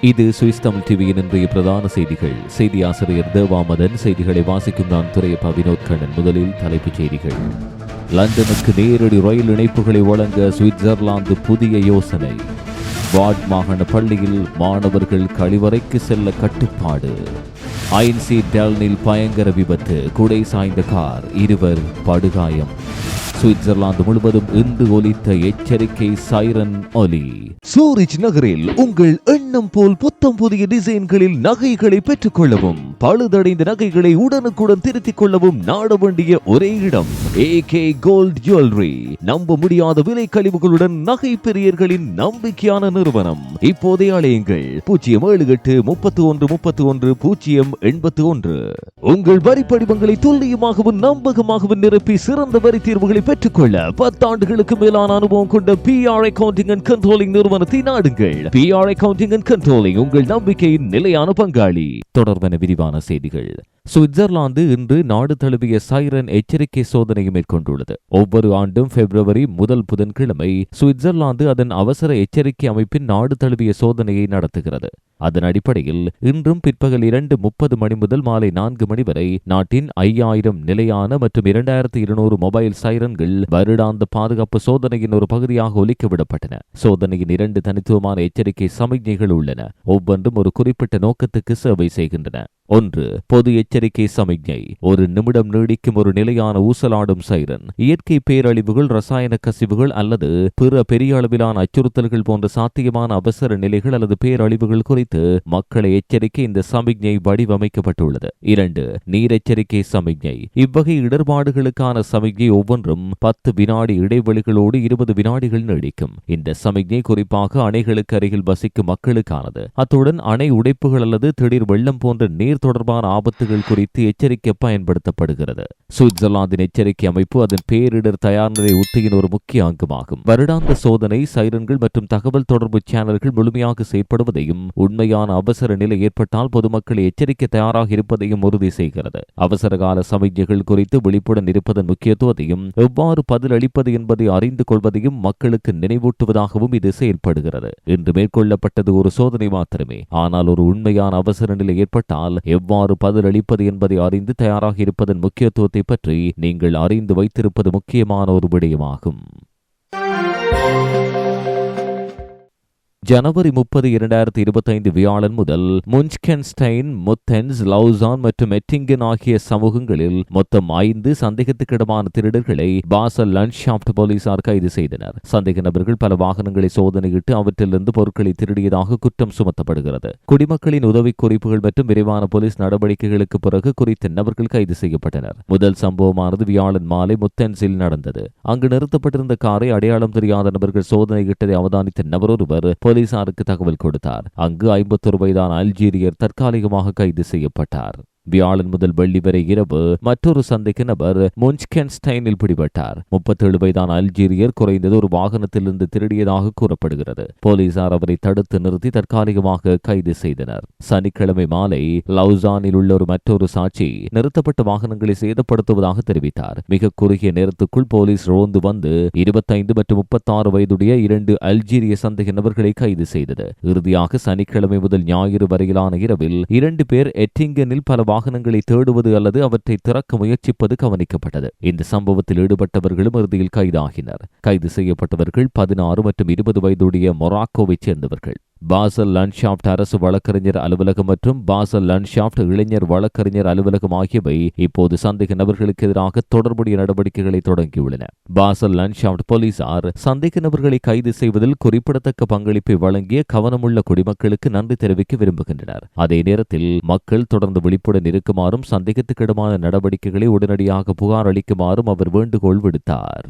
இது சுவிஸ் தமிழ் டிவியின் இன்றைய பிரதான செய்திகள். செய்தி ஆசிரியர் தேவாமதன் செய்திகளை வாசிக்கும் நான் துறையப்பா வினோத் கண்ணன். முதலில் தலைப்புச் செய்திகள். லண்டனுக்கு நேரடி ரயில் இணைப்புகளை வழங்க சுவிட்சர்லாந்து புதிய யோசனை. வார்ட் மாகாண பள்ளியில் மாணவர்கள் கழிவறைக்கு செல்ல கட்டுப்பாடு. ஐன்சி டெல்னில் பயங்கர விபத்து. குடை சாய்ந்த கார். இருவர் படுகாயம். சுவிட்சர்லாந்து முழுவதும் இன்று ஒலித்த எச்சரிக்கை சைரன் ஒலி. சூரிச் நகரில் உங்கள் எண்ணம் போல் புத்தம் புதிய டிசைன்களில் நகைகளை பெற்றுக் கொள்ளவும் பழுதடைந்த நகைகளை உடனுக்குடன் திருத்திக் கொள்ளவும் நாட வேண்டிய ஒரே இடம் ஏ கே கோல்ட் ஜுவல்லரி நம்ப முடியாத விலை கழிவுகளுடன் நகை பெரியர்களின் நம்பிக்கையான நிறுவனம். இப்போதே அழையுங்கள் பூஜ்ஜியம் ஏழு எட்டு முப்பத்தி ஒன்று முப்பத்தி ஒன்று பூஜ்ஜியம் எண்பத்தி ஒன்று உங்கள் வரி படிவங்களை துல்லியமாகவும் நம்பகமாகவும் நிரப்பி சிறந்த வரி தீர்வுகளை பெற்றுக்கொள்ள பத்தாண்டுகளுக்கு மேலான அனுபவம் கொண்ட P R accounting and controlling நிறுவனத்தை நாடுங்கள் P R accounting and controlling உங்கள் நம்பிக்கையின் நிலையான பங்காளி. தொடர்பான விரிவான செய்திகள். சுவிட்சர்லாந்து இன்று நாடு தழுவிய சைரன் எச்சரிக்கை சோதனையை மேற்கொண்டுள்ளது. ஒவ்வொரு ஆண்டும் பிப்ரவரி முதல் புதன்கிழமை சுவிட்சர்லாந்து அதன் அவசர எச்சரிக்கை அமைப்பின் நாடு தழுவிய சோதனையை நடத்துகிறது. அதன் அடிப்படையில் இன்றும் பிற்பகல் இரண்டு முப்பது மணி முதல் மாலை நான்கு மணி வரை நாட்டின் ஐயாயிரம் நிலையான மற்றும் இரண்டாயிரத்தி இருநூறு மொபைல் சைரன்கள் வருடாந்த பாதுகாப்பு சோதனையின் ஒரு பகுதியாக ஒலிக்க விடப்பட்டன. சோதனையின் இரண்டு தனித்துவமான எச்சரிக்கை சமிக்ஞைகள் உள்ளன. ஒவ்வொன்றும் ஒரு குறிப்பிட்ட நோக்கத்துக்கு சேவை செய்கின்றன. ஒன்று பொது எச்சரிக்கை சமிக்ஞை. ஒரு நிமிடம் நீடிக்கும் ஒரு நிலையான ஊசலாடும் சைரன். இயற்கை பேரழிவுகள் ரசாயன கசிவுகள் அல்லது பிற பெரிய அளவிலான அச்சுறுத்தல்கள் போன்ற சாத்தியமான அவசர நிலைகள் அல்லது பேரழிவுகள் குறித்து மக்களை எச்சரிக்கை இந்த சமிக்ஞை வடிவமைக்கப்பட்டுள்ளது. இரண்டு நீர் எச்சரிக்கை சமிக்ஞை. இவ்வகை இடர்பாடுகளுக்கான சமிக்ஞை ஒவ்வொன்றும் பத்து வினாடி இடைவெளிகளோடு இருபது வினாடிகள் நீடிக்கும். இந்த சமிக்ஞை குறிப்பாக அணைகளுக்கு அருகில் வசிக்கும் மக்களுக்கானது. அத்துடன் அணை உடைப்புகள் அல்லது திடீர் வெள்ளம் போன்ற நீர் தொடர்பான ஆபத்துகள் குறித்து எச்சரிக்கை பயன்படுத்தப்படுகிறது. சுவிட்சர்லாந்தின் எச்சரிக்கை அமைப்பு அதன் பேரிடர் தயார்நிலை உத்தியின் ஒரு முக்கிய அங்கமாகும். வருடாந்த சோதனை சைரன்கள் மற்றும் தகவல் தொடர்பு சேனல்கள் முழுமையாக செயற்படுவதையும் உண்மையான அவசர நிலை ஏற்பட்டால் பொதுமக்கள் எச்சரிக்கை தயாராக இருப்பதையும் உறுதி செய்கிறது. அவசர கால சமிக்ஞைகள் குறித்து விழிப்புடன் இருப்பதன் முக்கியத்துவத்தையும் எவ்வாறு பதிலளிப்பது என்பதை அறிந்து கொள்வதையும் மக்களுக்கு நினைவூட்டுவதாகவும் இது செயல்படுகிறது இன்று மேற்கொள்ளப்பட்டது ஒரு சோதனை மாத்திரமே. ஆனால் ஒரு உண்மையான அவசர நிலை ஏற்பட்டால் எவ்வாறு பதிலளிப்பது என்பதை அறிந்து தயாராக இருப்பதன் முக்கியத்துவத்தை பற்றி நீங்கள் அறிந்து வைத்திருப்பது முக்கியமான ஒரு விடயமாகும். ஜனவரி முப்பது இரண்டாயிரத்தி இருபத்தைந்து வியாழன் முதல் முன்ச்கென்ஸ்டைன் முத்தென்ஸ் லவுசான் மற்றும் மெட்டிங்கன் ஆகிய சமூகங்களில் மொத்தம் ஐந்து சந்தேகத்துக்கிடமான திருடர்களை பாசல் லன்ஷாப்ட் போலீசார் கைது செய்தனர். சந்தேக நபர்கள் பல வாகனங்களை சோதனையிட்டு அவற்றிலிருந்து பொருட்களை திருடியதாக குற்றம் சுமத்தப்படுகிறது. குடிமக்களின் உதவி குறிப்புகள் மற்றும் விரைவான போலீஸ் நடவடிக்கைகளுக்கு பிறகு குறித்த நபர்கள் கைது செய்யப்பட்டனர். முதல் சம்பவமானது வியாழன் மாலை முத்தென்ஸில் நடந்தது. அங்கு நிறுத்தப்பட்டிருந்த காரை அடையாளம் தெரியாத நபர்கள் சோதனையிட்டதை அவதானித்த நபர் ஒருவர் போலீசாருக்கு தகவல் கொடுத்தார். அங்கு ஐம்பத்தொரு வயதான அல்ஜீரியர் தற்காலிகமாக கைது செய்யப்பட்டார். வியாழன் முதல் வெள்ளி வரை இரவு மற்றொரு சந்தைக்கு நபர் முன்ச்கென்ஸ்டைனில் பிடிபட்டார். முப்பத்தேழு வயதான அல்ஜீரியர் குறைந்தது ஒரு வாகனத்திலிருந்து திருடியதாக கூறப்படுகிறது. போலீசார் அவரை தடுத்து நிறுத்தி தற்காலிகமாக கைது செய்தனர். சனிக்கிழமை மாலை லவுசானில் உள்ள ஒரு மற்றொரு சாட்சி நிறுத்தப்பட்ட வாகனங்களை சேதப்படுத்துவதாக தெரிவித்தார். மிக குறுகிய நேரத்துக்குள் போலீஸ் ரோந்து வந்து இருபத்தைந்து மற்றும் முப்பத்தாறு வயதுடைய இரண்டு அல்ஜீரிய சந்தேக நபர்களை கைது செய்தது. இறுதியாக சனிக்கிழமை முதல் ஞாயிறு வரையிலான இரவில் இரண்டு பேர் எட்டிங்கனில் பல வாகனங்களை தேடுவது அல்லது அவற்றை திறக்க முயற்சிப்பது கவனிக்கப்பட்டது. இந்த சம்பவத்தில் ஈடுபட்டவர்களும் இறுதியில் கைதாகினர். கைது செய்யப்பட்டவர்கள் பதினாறு மற்றும் இருபது வயதுடைய மொராக்கோவைச் சேர்ந்தவர்கள். பாசல் லன்ஷாப்ட் அரசு வழக்கறிஞர் அலுவலகம் மற்றும் பாசல் லன்ஷாப்ட் இளைஞர் வழக்கறிஞர் அலுவலகம் ஆகியவை இப்போது சந்தேக நபர்களுக்கு எதிராக தொடர்புடைய நடவடிக்கைகளை தொடங்கியுள்ளன. பாசல் லன்ஷாப்ட் போலீசார் சந்தேக நபர்களை கைது செய்வதில் குறிப்பிடத்தக்க பங்களிப்பை வழங்கிய கவனமுள்ள குடிமக்களுக்கு நன்றி தெரிவிக்க விரும்புகின்றனர். அதே நேரத்தில் மக்கள் தொடர்ந்து விழிப்புடன் இருக்குமாறும் சந்தேகத்துக்கிடமான நடவடிக்கைகளை உடனடியாக புகார் அளிக்குமாறும் அவர் வேண்டுகோள் விடுத்தார்.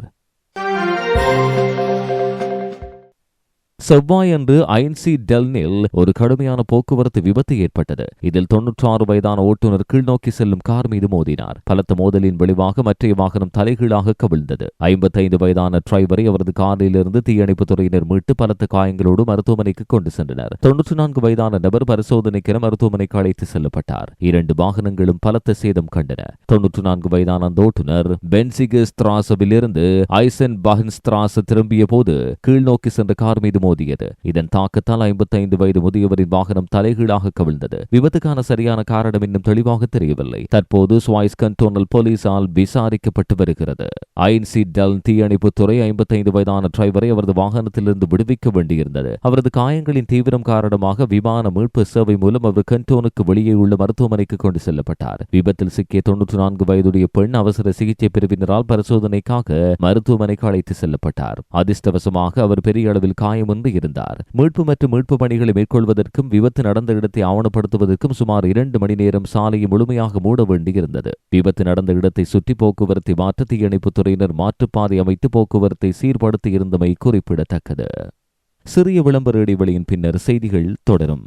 செவ்வாயன்று ஐன்சி டெல்னில் ஒரு கடுமையான போக்குவரத்து விபத்து ஏற்பட்டது. இதில் தொன்னூற்றாறு வயதான ஓட்டுநர் கீழ்நோக்கி செல்லும் கார் மீது மோதினார். பலத்த மோதலின் விளைவாக மற்றைய வாகனம் தலைகீழாக கவிழ்ந்தது. ஐம்பத்தைந்து வயதான டிரைவரை அவரது காரிலிருந்து தீயணைப்புத் துறையினர் மீட்டு பலத்த காயங்களோடு மருத்துவமனைக்கு கொண்டு சென்றனர். தொன்னூற்றி நான்கு வயதான நபர் பரிசோதனைக்கென மருத்துவமனைக்கு அழைத்து செல்லப்பட்டார். இரண்டு வாகனங்களும் பலத்த சேதம் கண்டன. தொன்னூற்றி நான்கு வயதான அந்த ஓட்டுநர் பென்சிகஸ் திராசவிலிருந்து ஐசன் பஹன் திரும்பிய போது கீழ்நோக்கி சென்ற கார் மீது மோதியது. இதன் தாக்கத்தால் ஐம்பத்தைந்து வயது முதியவரின் வாகனம் தலைகீழாக கவிழ்ந்தது. விபத்துக்கான சரியான காரணம் இன்னும் தெளிவாக தெரியவில்லை. தற்போது ஸ்வாய்ஸ் கண்டோனல் போலீசால் விசாரிக்கப்பட்டு வருகிறது. ஐன்சி டெல் தீயணைப்புத்துறை ஐம்பத்தைந்து வயதான டிரைவரை அவரது வாகனத்திலிருந்து விடுவிக்க வேண்டியிருந்தது. அவரது காயங்களின் தீவிரம் காரணமாக விமான மீட்பு சேவை மூலம் அவர் கண்டோனுக்கு வெளியே உள்ள மருத்துவமனைக்கு கொண்டு செல்லப்பட்டார். விபத்தில் சிக்கிய தொன்னூற்று நான்கு வயதுடைய பெண் அவசர சிகிச்சை பிரிவினரால் பரிசோதனைக்காக மருத்துவமனைக்கு அழைத்து செல்லப்பட்டார். அதிர்ஷ்டவசமாக அவர் பெரிய அளவில் கொண்டு இருந்தார். மீட்பு மற்றும் மீட்பு பணிகளை மேற்கொள்வதற்கும் விபத்து நடந்த இடத்தை ஆவணப்படுத்துவதற்கும் சுமார் இரண்டு மணி நேரம் சாலையை முழுமையாக மூட வேண்டியிருந்தது. விபத்து நடந்த இடத்தை சுற்றி போக்குவரத்தை மாற்ற தீயணைப்புத் துறையினர் மாற்றுப்பாதை அமைத்து போக்குவரத்தை சீர்படுத்தியிருந்தமை குறிப்பிடத்தக்கது. சிறிய விளம்பர இடைவெளியின் பின்னர் செய்திகள் தொடரும்.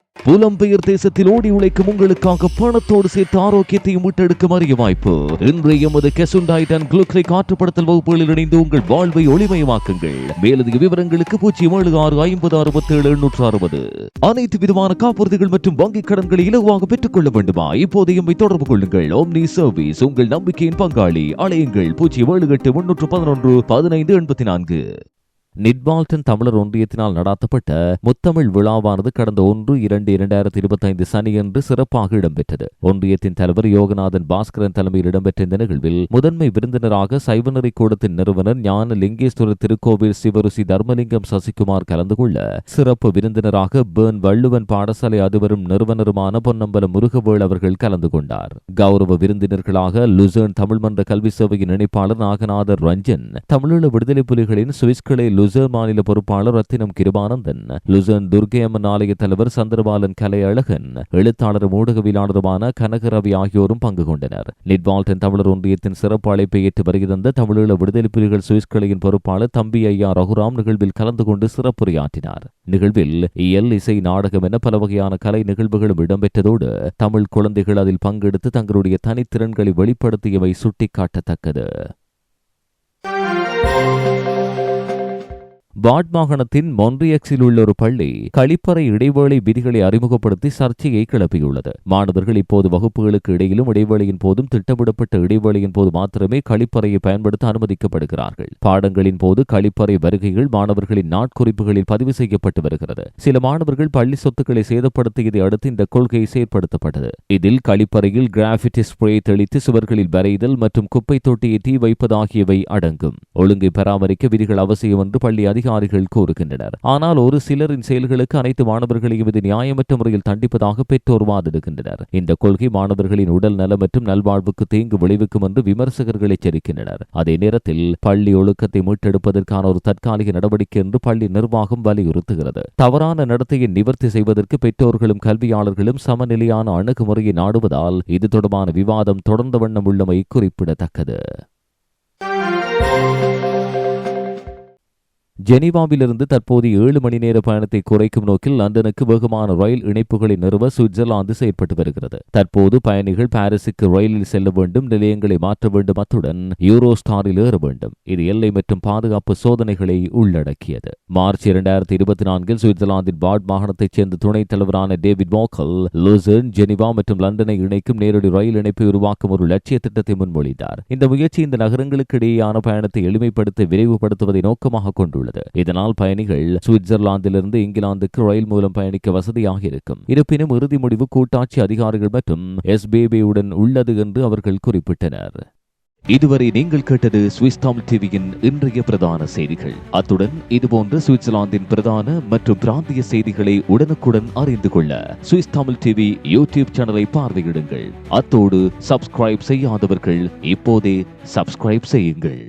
புலம்பெயர் தேசத்தில் ஓடி உழைக்கும் உங்களுக்காக பணத்தோடு சேர்த்து ஆரோக்கியத்தையும் மீட்டெடுக்கும் அரிய வாய்ப்பு. இன்றைய எமது கெசுண்டாய்ட் அண்ட் குளுக்ரை காற்றுப்படுத்தல் வகுப்புகளில் இணைந்து உங்கள் வாழ்வை ஒளிமயமாக்குங்கள். மேலதிக விவரங்களுக்கு பூஜ்ஜியம் ஏழு ஆறு ஐம்பது அறுபத்தி ஏழு எண்ணூற்று அறுபது. அனைத்து விதமான காப்புறுதிகள் மற்றும் வங்கிக் கடன்களை இலகுவாக பெற்றுக் கொள்ள வேண்டுமா? இப்போது எம்மை தொடர்பு கொள்ளுங்கள். ஓம்னி சர்வீஸ் உங்கள் நம்பிக்கையின் பங்காளி. அலையுங்கள். பூஜ்ஜியம் ஏழு எட்டு முன்னூற்று பதினொன்று பதினைந்து எண்பத்தி நான்கு. நிட்பால்டன் தமிழர் ஒன்றியத்தினால் நடாத்தப்பட்ட முத்தமிழ் விழாவானது கடந்த ஒன்று இரண்டு இரண்டாயிரத்தி இருபத்தி ஐந்து சனியன்று சிறப்பாக இடம்பெற்றது. ஒன்றியத்தின் தலைவர் யோகநாதன் பாஸ்கரன் தலைமையில் இடம்பெற்ற இந்த நிகழ்வில் முதன்மை விருந்தினராக சைவநெறி கூடத்தின் நிறுவனர் ஞான லிங்கேஸ்வரர் திருக்கோவில் சிவருசி தர்மலிங்கம் சசிகுமார் கலந்து கொள்ள சிறப்பு விருந்தினராக பேர்ன் வள்ளுவன் பாடசாலை அதிபரும் நிறுவனருமான பொன்னம்பலம் முருகவேள் அவர்கள் கலந்து கொண்டார். கௌரவ விருந்தினர்களாக லுசர்ன் தமிழ்மன்ற கல்வி சேவையின் இணைப்பாளர் நாகநாதர் ரஞ்சன் தமிழீழ விடுதலை புலிகளின் சுவிஸ் கிளை லுசர்ன் மாநில பொறுப்பாளர் ரத்தினம் கிருபானந்தன் லுசர்ன் துர்கையம்மன் ஆலய தலைவர் சந்திரபாலன் கலை அழகன் எழுத்தாளரும் ஊடகவியலாளருமான கனகரவி ஆகியோரும் பங்கு கொண்டனர் நிட்வால்டன் தமிழர் ஒன்றியத்தின் சிறப்பு அழைப்பை ஏற்று வருகிறந்த தமிழீழ விடுதலை புலிகள் சுவிஸ் கிளையின் பொறுப்பாளர் தம்பி ஐயா ரகுராம் நிகழ்வில் கலந்து கொண்டு சிறப்புரையாற்றினார் நிகழ்வில் இயல் இசை நாடகம் என பல வகையான கலை நிகழ்வுகளும் இடம்பெற்றதோடு தமிழ் குழந்தைகள் அதில் பங்கெடுத்து தங்களுடைய தனித்திறன்களை வெளிப்படுத்தியவை சுட்டிக்காட்டத்தக்கது பாட் மாகாணத்தின் உள்ள ஒரு பள்ளி கழிப்பறை இடைவேளை விதிகளை அறிமுகப்படுத்தி சர்ச்சையை கிளப்பியுள்ளது. மாணவர்கள் இப்போது வகுப்புகளுக்கு இடையிலும் இடைவேளையின் போதும் திட்டமிடப்பட்ட இடைவேளையின் போது மாத்திரமே கழிப்பறையை பயன்படுத்த அனுமதிக்கப்படுகிறார்கள். பாடங்களின் போது கழிப்பறை வருகைகள் மாணவர்களின் நாட்குறிப்புகளில் பதிவு செய்யப்பட்டு வருகிறது. சில மாணவர்கள் பள்ளி சொத்துக்களை சேதப்படுத்தியதை அடுத்து இந்த கொள்கை செயற்படுத்தப்பட்டது. இதில் கழிப்பறையில் கிராஃபிட்டி ஸ்ப்ரே தெளித்து சுவர்களில் வரைதல் மற்றும் குப்பை தொட்டியை தீ வைப்பது ஆகியவை அடங்கும். ஒழுங்கை பராமரிக்க விதிகள் அவசியம் என்று பள்ளி அதிகாரிகள் கூறுகின்றனர். ஆனால் ஒரு சிலரின் செயல்களுக்கு அனைத்து மாணவர்களையும் இது நியாயமற்ற முறையில் தண்டிப்பதாக பெற்றோர் வாதிடுகின்றனர். இந்த கொள்கை மாணவர்களின் உடல் நலம் மற்றும் நல்வாழ்வுக்கு தீங்கு விளைவிக்கும் என்று விமர்சகர்கள் எச்சரிக்கின்றனர். அதே நேரத்தில் பள்ளி ஒழுக்கத்தை மீட்டெடுப்பதற்கான ஒரு தற்காலிக நடவடிக்கை என்று பள்ளி நிர்வாகம் வலியுறுத்துகிறது. தவறான நடத்தையை நிவர்த்தி செய்வதற்கு பெற்றோர்களும் கல்வியாளர்களும் சமநிலையான அணுகுமுறையை நாடுவதால் இது தொடர்பான விவாதம் தொடர்ந்த வண்ணம் உள்ளமை குறிப்பிடத்தக்கது. ஜெனீவாவிலிருந்து தற்போது ஏழு மணி நேர பயணத்தை குறைக்கும் நோக்கில் லண்டனுக்கு வெகுமான ரயில் இணைப்புகளை நிறுவ சுவிட்சர்லாந்து செயற்பட்டு வருகிறது. தற்போது பயணிகள் பாரிஸுக்கு ரயிலில் செல்ல வேண்டும் நிலையங்களை மாற்ற வேண்டும் அத்துடன் யூரோ ஸ்டாரில் ஏற வேண்டும். இது எல்லை மற்றும் பாதுகாப்பு சோதனைகளை உள்ளடக்கியது. மார்ச் இரண்டாயிரத்தி இருபத்தி நான்கில் சுவிட்சர்லாந்தின் பாட் மாகாணத்தைச் சேர்ந்த துணைத் தலைவரான டேவிட் மோக்கல் லூசர்ன் ஜெனிவா மற்றும் லண்டனை இணைக்கும் நேரடி ரயில் இணைப்பை உருவாக்கும் ஒரு லட்சிய திட்டத்தை முன்மொழிந்தார். இந்த முயற்சி இந்த நகரங்களுக்கு இடையேயான பயணத்தை எளிமைப்படுத்த விரைவுபடுத்துவதை நோக்கமாக கொண்டுள்ளது. உள்ளது இதனால் பயணிகள் சுவிட்சர்லாந்திலிருந்து இங்கிலாந்துக்கு ரயில் மூலம் பயணிக்க வசதியாக இருக்கும். இருப்பினும் இறுதி முடிவு கூட்டாட்சி அதிகாரிகள் மற்றும் எஸ்பிபியுடன் உள்ளது என்று அவர்கள் குறிப்பிட்டனர். இதுவரை நீங்கள் கேட்டது சுவிஸ் தமிழ் டிவியின் இன்றைய பிரதான செய்திகள். அத்துடன் இதுபோன்ற சுவிட்சர்லாந்தின் பிரதான மற்றும் பிராந்திய செய்திகளை உடனுக்குடன் அறிந்து கொள்ள சுவிஸ் தமிழ் டிவி யூடியூப் சேனலை பார்வையிடுங்கள். அத்தோடு சப்ஸ்கிரைப் செய்யாதவர்கள் இப்போதே சப்ஸ்கிரைப் செய்யுங்கள்.